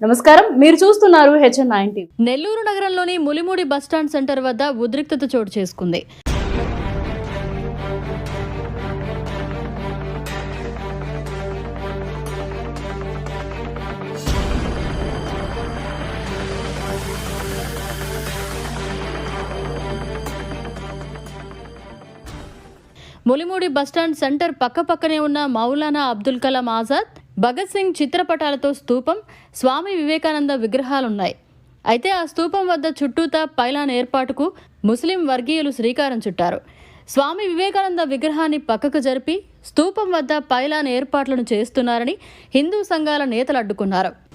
నమస్కారం. మీరు చూస్తున్నారు హెచ్ఎన్ నైన్టీ నెల్లూరు నగరంలోని ములిమూడి బస్టాండ్ సెంటర్ వద్ద ఉద్రిక్తత చోటు చేసుకుంది. ములిమూడి బస్టాండ్ సెంటర్ పక్కపక్కనే ఉన్న మౌలానా అబ్దుల్ కలాం ఆజాద్ భగత్ సింగ్ చిత్రపటాలతో స్తూపం స్వామి వివేకానంద విగ్రహాలున్నాయి. అయితే ఆ స్తూపం వద్ద చుట్టూతా పైలాన్ ఏర్పాటుకు ముస్లిం వర్గీయులు శ్రీకారం చుట్టారు. స్వామి వివేకానంద విగ్రహాన్ని పక్కకు జరిపి స్తూపం వద్ద పైలాన్ ఏర్పాట్లను చేస్తున్నారని హిందూ సంఘాల నేతలు అడ్డుకున్నారు.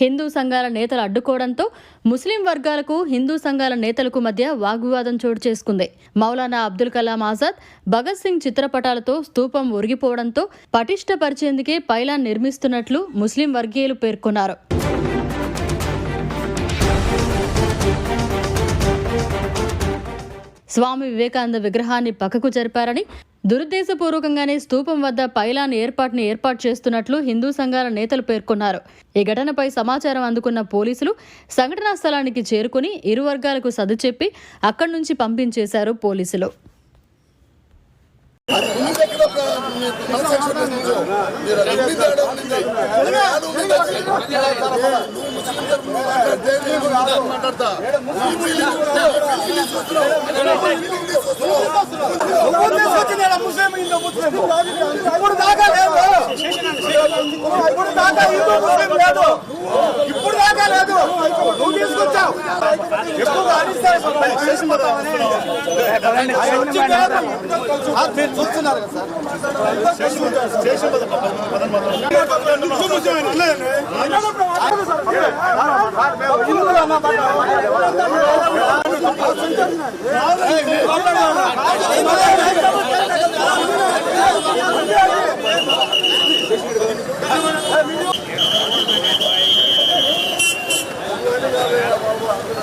హిందూ సంఘాల నేతలు అడ్డుకోవడంతో ముస్లిం వర్గాలకు హిందూ సంఘాల నేతలకు మధ్య వాగ్వివాదం చోటు చేసుకుంది. మౌలానా అబ్దుల్ కలాం ఆజాద్ భగత్ సింగ్ చిత్రపటాలతో స్తూపం ఒరిగిపోవడంతో పటిష్టపరిచేందుకే పైలాన్ నిర్మిస్తున్నట్లు ముస్లిం వర్గీయులు పేర్కొన్నారు. స్వామి వివేకానంద విగ్రహాన్ని పక్కకు జరిపారని దురుద్దేశపూర్వకంగానే స్తూపం వద్ద పైలాన్ ఏర్పాటును ఏర్పాటు చేస్తున్నట్లు హిందూ సంఘాల నేతలు పేర్కొన్నారు. ఈ ఘటనపై సమాచారం అందుకున్న పోలీసులు సంఘటనా స్థలానికి చేరుకుని ఇరు వర్గాలకు సదు చెప్పి అక్కడి నుంచి పంపించేశారు పోలీసులు. హిందూ ముస్లిం ఇప్పుడు దాకా లేదు ఇప్పుడు దాకా హిందూ ముస్లిం లేదు ఇప్పుడు దాకా లేదు నువ్వు తీసుకొచ్చావు ఎక్కువ అనిస్తారు మీరు చూస్తున్నారు కదా